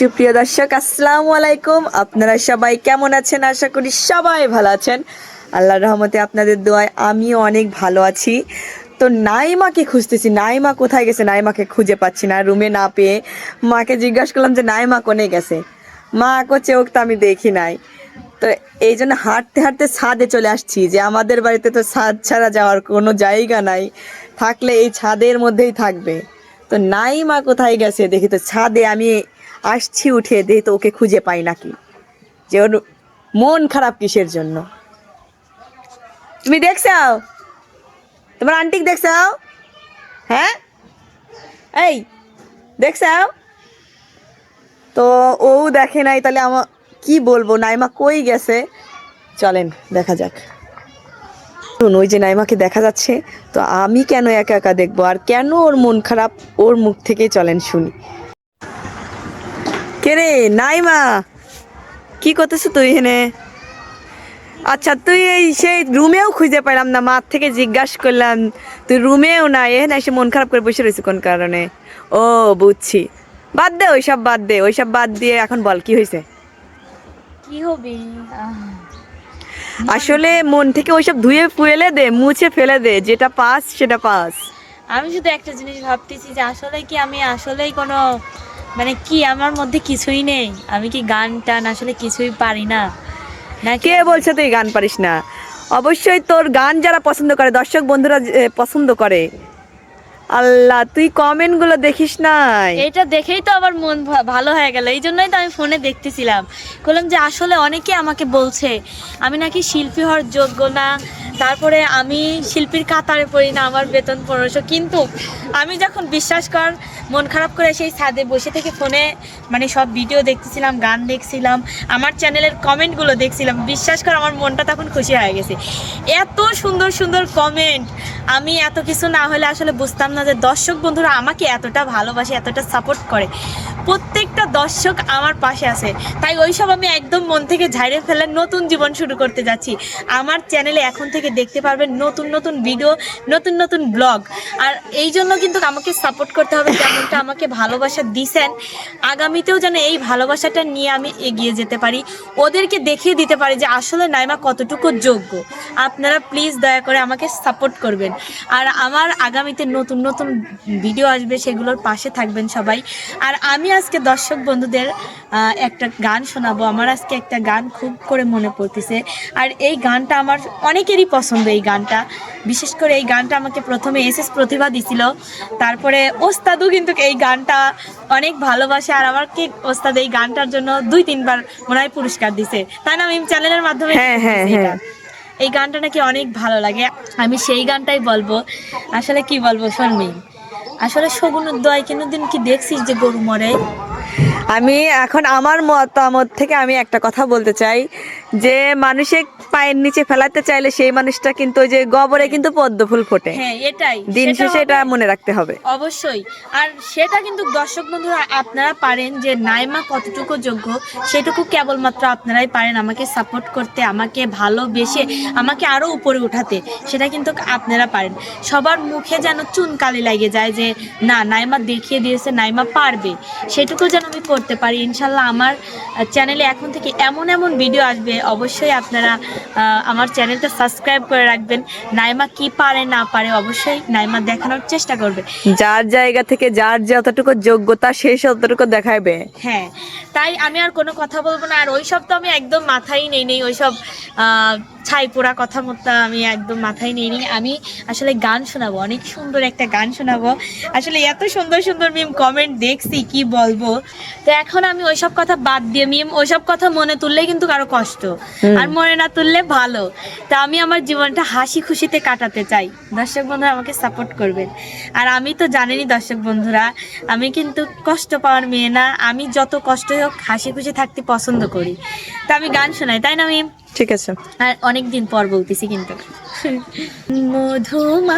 সুপ্রিয় দর্শক, আসসালামু আলাইকুম। আপনারা সবাই কেমন আছেন? আশা করি সবাই ভালো আছেন। আল্লাহর রহমতে আপনাদের দোয়ায় আমিও অনেক ভালো আছি। তো নাইমাকে খুঁজতেছি। নাইমা কোথায় গেছে? নাইমাকে খুঁজে পাচ্ছি না। রুমে না পেয়ে মাকে জিজ্ঞাসা করলাম যে, নাইমা কোনে গেছে? মা করছে ওকে তো আমি দেখি নাই। তো এই জন্য হাঁটতে হাঁটতে ছাদে চলে আসছি যে, আমাদের বাড়িতে তো ছাদ ছাড়া যাওয়ার কোনো জায়গা নাই। থাকলে এই ছাদের মধ্যেই থাকবে। তো নাই মা কোথায় গেছে? দেখি তো ছাদে আমি আসছি উঠে দেখি তো ওকে খুঁজে পাই নাকি? যে ওর মন খারাপ কিসের জন্য? তুমি দেখছাও তোমার আন্টিক দেখছাও হ্যাঁ? এই দেখছাও তো ও দেখে নাই তাহলে আমার কি বলব? নাইমা কই গেছে? চলেন দেখা যাক। শুনুন, ওই যে নাইমাকে দেখা যাচ্ছে তো আমি কেন একা একা দেখব? আর কেন ওর মন খারাপ? ওর মুখ থেকেই চলেন শুনি। কে রে নাইমা। কি করতেছ তুই এখানে? আচ্ছা তুই এই সেই রুমেও খুঁজে পেলাম না মার থেকে জিজ্ঞাসা করলাম তুই রুমেও না এখানে এসে মন খারাপ করে বসে রয়েছে কোন কারণে? ও বুঝছি। বাদ দে ওইসব বাদ দে ওইসব বাদ দিয়ে এখন বল কি হয়েছে? কি হবে? আসলে মন থেকে ওইসব ধুয়ে ফুয়েলে দে মুছে ফেলে দে যেটা পাস সেটা পাস। আমি শুধু একটা জিনিস ভাবতেছি যে আসলে কি আমি আসলেই কোনো মানে কি আমার মধ্যে কিছুই নেই? আমি কি গান টান আসলে কিছুই পারি না? না কে বলছে তুই গান পারিস না? অবশ্যই তোর গান যারা পছন্দ করে, দর্শক বন্ধুরা পছন্দ করে আল্লাহ, তুই কমেন্টগুলো দেখিস নাই। এটা দেখেই তো আমার মন ভালো হয়ে গেল। এই জন্যই তো আমি ফোনে দেখতেছিলাম। বললাম যে, আসলে অনেকে আমাকে বলছে, আমি নাকি শিল্পী হওয়ার যোগ্য না। তারপরে আমি শিল্পীর কাতারে পড়ি না, আমার বেতন পনেরোশো। কিন্তু আমি যখন বিশ্বাস কর, মন খারাপ করে সেই ছাদে বসে থেকে ফোনে মানে সব ভিডিও দেখতেছিলাম, গান দেখছিলাম, আমার চ্যানেলের কমেন্টগুলো দেখছিলাম। বিশ্বাস কর, আমার মনটা তখন খুশি হয়ে গেছে। এত সুন্দর সুন্দর কমেন্ট আমি এত কিছু না হলে আসলে বুঝতাম না যে দর্শক বন্ধুরা আমাকে এতটা ভালোবাসে, এতটা সাপোর্ট করে। প্রত্যেকটা দর্শক আমার পাশে আছে। তাই ওইসব আমি একদম মন থেকে ঝাড়ে ফেলে নতুন জীবন শুরু করতে যাচ্ছি। আমার চ্যানেলে এখন থেকে দেখতে পারবেন নতুন নতুন ভিডিও নতুন নতুন ব্লগ আর এই জন্য কিন্তু আমাকে সাপোর্ট করতে হবে, যেমনটা আমাকে ভালোবাসা দিছেন। আগামীতেও যেন এই ভালোবাসাটা নিয়ে আমি এগিয়ে যেতে পারি। ওদেরকে দেখিয়ে দিতে পারি যে আসলে নাইমা কতটুকু যোগ্য। আপনারা প্লিজ দয়া করে আমাকে সাপোর্ট করবেন। আর আমার আগামীতে নতুন নতুন ভিডিও আসবে সেগুলোর পাশে থাকবেন সবাই। আর আমি আজকে দর্শক বন্ধুদের একটা গান শোনাবো। আমার আজকে একটা গান খুব করে মনে পড়তেছে। আর এই গানটা আমার অনেকেরই পছন্দ এই গানটা। বিশেষ করে এই গানটা আমাকে প্রথমে এস এস প্রতিভা দিছিল। তারপরে ওস্তাদও কিন্তু এই গানটা অনেক ভালোবাসে। আর আমার আমাকে ওস্তাদ এই গানটার জন্য দুই তিনবার মনে হয় পুরস্কার দিছে। তাই না আমি চ্যানেলের মাধ্যমে হ্যাঁ, হ্যাঁ, হ্যাঁ। এই গানটা নাকি অনেক ভালো লাগে। আমি সেই গানটাই বলব। আসলে কি বলব শর্মি আসলে শগুন দোয়াই কোনোদিন কি দেখছিস যে গরু মরে? আমি এখন আমার মতামত থেকে আমি একটা কথা বলতে চাই, যে মানুষে পায়ের নিচে ফেলাতে চাইলে সেই মানুষটা কিন্তু ওই যে গবরে কিন্তু পদ্ম ফুল ফোটে। হ্যাঁ এটাই। দিন শেষে এটা মনে রাখতে হবে। অবশ্যই। আর সেটা কিন্তু দর্শক বন্ধুরা আপনারা পারেন যে নাইমা কতটুকু যোগ্য সেটুকু কেবলমাত্র আপনারাই পারেন আমাকে সাপোর্ট করতে আমাকে ভালোবেসে আমাকে আরও উপরে উঠাতে। সেটা কিন্তু আপনারা পারেন। সবার মুখে যেন চুনকালি লাগে যায় যে না নাইমা দেখিয়ে দিয়েছে নাইমা পারবে। সেটুকু যেন আমি করতে পারি। ইনশাল্লাহ আমার চ্যানেলে এখন থেকে এমন এমন ভিডিও আসবে। অবশ্যই আপনারা আমার চ্যানেলটা সাবস্ক্রাইব করে রাখবেন। নাইমা কি পারে না পারে অবশ্যই নাইমা দেখানোর চেষ্টা করবে। যার জায়গা থেকে যার যতটুকু যোগ্যতা সেই ততটুকু দেখাবে হ্যাঁ তাই আমি আর কোনো কথা বলব না। আর ওইসব তো আমি একদম মাথায় নেই নেই ওইসব আহ, ছাই পোড়া কথা মতো আমি একদম মাথায় নিয়ে আমি আসলে গান শোনাবো অনেক সুন্দর একটা গান শোনাবো। আসলে এত সুন্দর সুন্দর মিম কমেন্ট দেখছি কি বলব? তো এখন আমি ওইসব কথা বাদ দিয়ে মিম ওইসব কথা মনে তুললে কিন্তু কারও কষ্ট। আর মনে না তুললে ভালো। তা আমি আমার জীবনটা হাসি খুশিতে কাটাতে চাই। দর্শক বন্ধুরা আমাকে সাপোর্ট করবেন। আর আমি তো জানেনই দর্শক বন্ধুরা আমি কিন্তু কষ্ট পাওয়ার মেয়ে না। আমি যত কষ্ট হোক হাসি খুশি থাকতে পছন্দ করি। তা আমি গান শোনাই তাই না মিম ঠিক আছে। আর অনেক দিন পর বলতেছি কিন্তু। মধুমালতী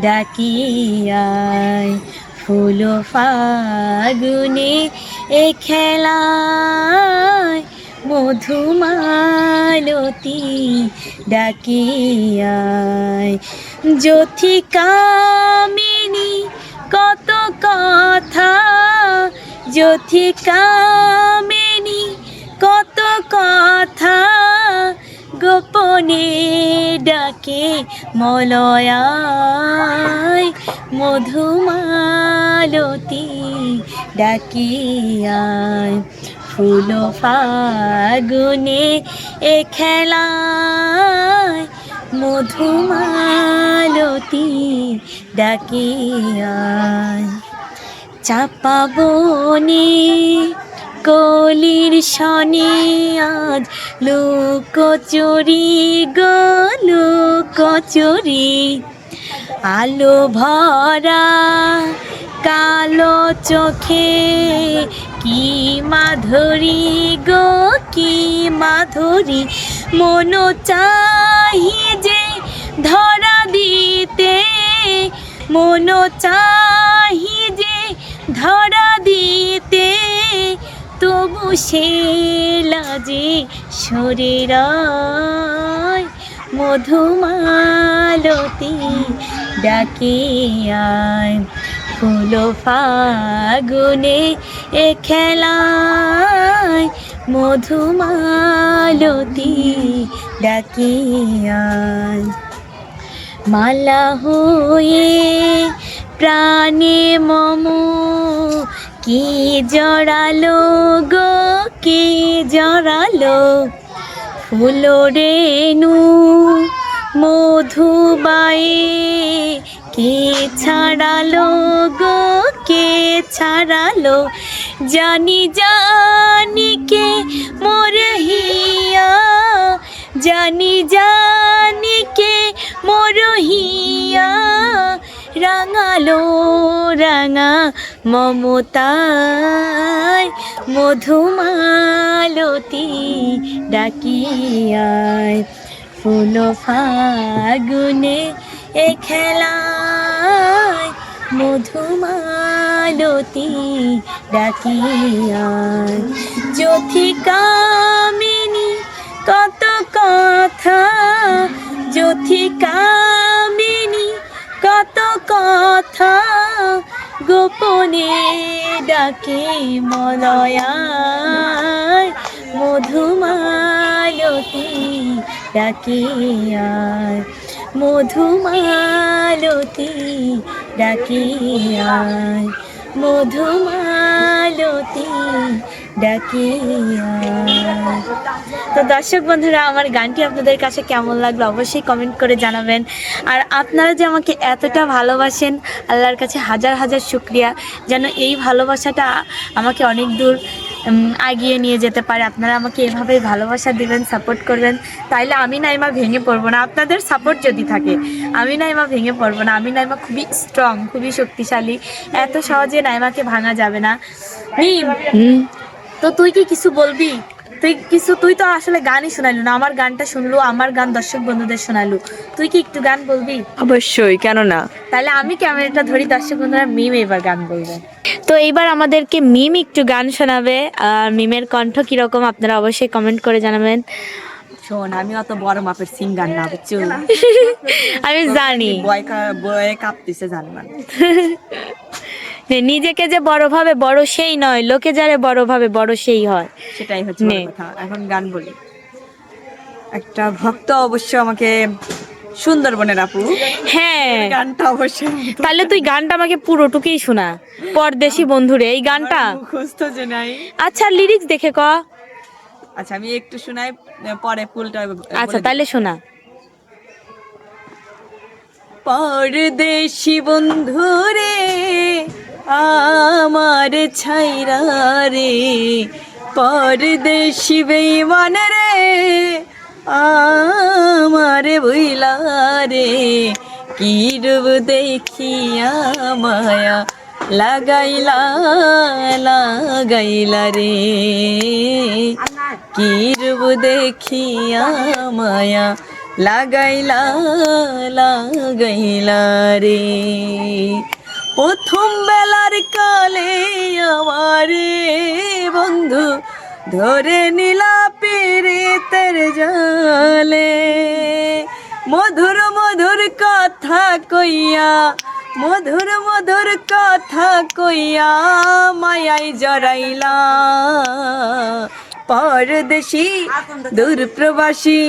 ডাকিয়ায় ফুল ফাগুনে এ খেলায় মধুমালতী ডাকিয়ায় জ্যোথিকামিনী কত কথা। জ্যোথিকামিনী কত কথা গোপনে ডাকে মলয়ায়, মধুমালতী ডাকিয়ায় ফুল ফাগুনে এ খেলায় মধুমালতী ডাকিয়ায় চাপা বনে কলির শনি আজ লুকোচুরি গো লুকোচুরি আলো ভরা কালো চোখে কি মাধুরী গো, কি মাধুরী। মন চাহি যে ধরা দিতে, মন চাহি যে ধরা দিতে। তবু সে লাজে শরীর মধুমালতী ডাকে ফুল ফাগুনে এ খেলায় মধুমালতী ডাকে মালা হয়ে প্রাণে মম কি জড়ালো গো? কি জড়ালো? ফুল রেণু মধুবায়ে, কে ছাড়ালো গো? কে ছাড়ালো? জানি জানি কে মোর জানি জানি কে মোর রাঙালো, রাঙা মমতায় মধুমালতী ডাকিয়ায়। ফুল ফাগুনে এ খেলায় মধুমালতী ডাকিয়ায়। জ্যোথিকামিনী কত কথা। জ্যোথিকামিনী কত কথা। গোপনে ডাকে মলয়ায় মধুমালতি ডাকে আর মধুমালতি ডাকে আর মধুমালতী ডাকে আয় তো দর্শক বন্ধুরা, আমার গানটি আপনাদের কাছে কেমন লাগল অবশ্যই কমেন্ট করে জানাবেন। আর আপনারা যে আমাকে এতটা ভালোবাসেন, আল্লাহর কাছে হাজার হাজার শুক্রিয়া। যেন এই ভালোবাসাটা আমাকে অনেক দূর এগিয়ে নিয়ে যেতে পারে। আপনারা আমাকে এভাবেই ভালোবাসা দিবেন সাপোর্ট করবেন। তাইলে আমি নাইমা ভেঙে পড়ব না। আপনাদের সাপোর্ট যদি থাকে, আমি নাইমা ভেঙে পড়ব না। আমি নাইমা খুবই স্ট্রং খুবই শক্তিশালী। এত সহজে নাইমাকে ভাঙা যাবে না। তো তুই কি কিছু বলবি? তুই কিছু তুই তো আসলে গানই শোনাইলো না আমার গানটা শুনলো আমার গান দর্শক বন্ধুদের শোনালো তুই কি একটু গান বলবি? অবশ্যই কেন না? তাহলে আমি ক্যামেরাটা ধরি দর্শক বন্ধুরা মিম এবার গান বলবে। তো এইবার আমাদেরকে মিম একটু গান শোনাবে আর মিমের কণ্ঠ কীরকম আপনারা অবশ্যই কমেন্ট করে জানাবেন। শোন আমি অত বড় মাপের সিঙ্গার না বুঝছ? আমি জানি। বয় কাঁপতেছে জানমান নিজেকে যে বড় ভাবে বড় সেই নয় লোকে যারে বড় ভাবে বড় সেই হয়। সেটাই হচ্ছে কথা। এখন গান বলি। একটা ভক্ত অবশ্য আমাকে সুন্দরবনের আপু। হ্যাঁ। গানটা অবশ্যই তাহলে তুই গানটা আমাকে পুরোটুকুই শোনা। পরদেশি বন্ধুরে এই গানটা। মুখস্থ যে নাই। আচ্ছা লিরিক্স দেখে ক। আচ্ছা আমি একটু শোনাই পরে ফুলটা আচ্ছা তাহলে শোনা। পরদেশি বন্ধুরে আমার ছাইরা রে পরদেশি বেইমান রে, আমার বইলা রে, কি রূপ দেখিয়া মায়া লাগাইলা লাগাইলা রে। কি রূপ দেখিয়া মায়া লাগাইলা লাগাইলা রে। প্রথম বেলার কালে আমারে বন্ধু ধরে নিলা পেরেতের জালে। মধুর মধুর কথা কইয়া মধুর মধুর কথা কইয়া মায়াই জড়াইলা। পরদেশি দূর প্রবাসী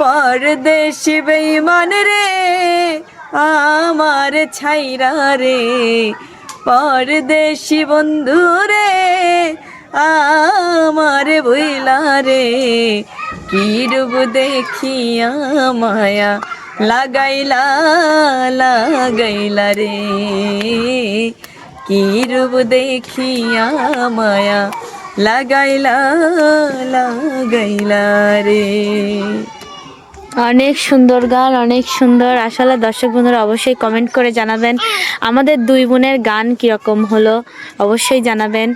পরদেশি বেইমান রে। আমার ছাইরা রে, পরদেশি বন্ধু রে, আমার বইলা রে, কি রূপ দেখিয়া মায়া লাগাইলা লাগাইলা রে। কি রূপ দেখিয়া মায়া লাগাইলা লাগাইলা রে। অনেক সুন্দর গান, অনেক সুন্দর। আসলে দর্শক বন্ধুরা অবশ্যই কমেন্ট করে জানাবেন। আমাদের দুই বোনের গান কীরকম হলো, অবশ্যই জানাবেন।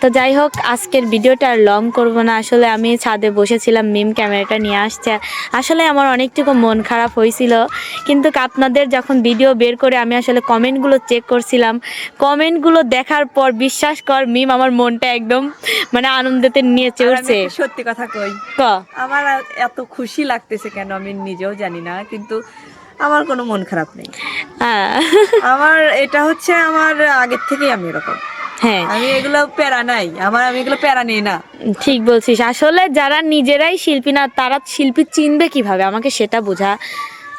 তো যাই হোক, আজকের ভিডিওটা আর লং করব না। আসলে আমি ছাদে বসেছিলাম মিম ক্যামেরাটা নিয়ে আসছে। আসলে আমার অনেকটুকু মন খারাপ হয়েছিল। কিন্তু আপনাদের যখন ভিডিও বের করে আমি আসলে কমেন্টগুলো চেক করছিলাম কমেন্টগুলো দেখার পর বিশ্বাস কর মিম আমার মনটা একদম মানে আনন্দতে নিয়ে চড়ছে সত্যি কথা কই ক? আমার এত খুশি লাগতেছে কেন আমি নিজেও জানি না কিন্তু আমার কোনো মন খারাপ নেই। হ্যাঁ। আমার এটা হচ্ছে আমার আগের থেকেই আমি এরকম। হ্যাঁ। আমি এগুলো প্যারা নাই আমার আমি এগুলো প্যারা নেই না। ঠিক বলছিস আসলে যারা নিজেরাই শিল্পী না তারা শিল্পী চিনবে কীভাবে? আমাকে সেটা বোঝা।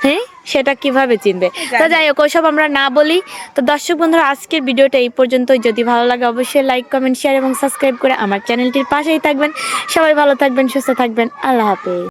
হ্যাঁ? সেটা কীভাবে চিনবে? তো যাই হোক ওইসব আমরা না বলি। তো দর্শক বন্ধুরা আজকের ভিডিওটা এই পর্যন্তই। যদি ভালো লাগে অবশ্যই লাইক কমেন্ট শেয়ার এবং সাবস্ক্রাইব করে আমার চ্যানেলটির পাশেই থাকবেন। সবাই ভালো থাকবেন সুস্থ থাকবেন। আল্লাহ হাফেজ।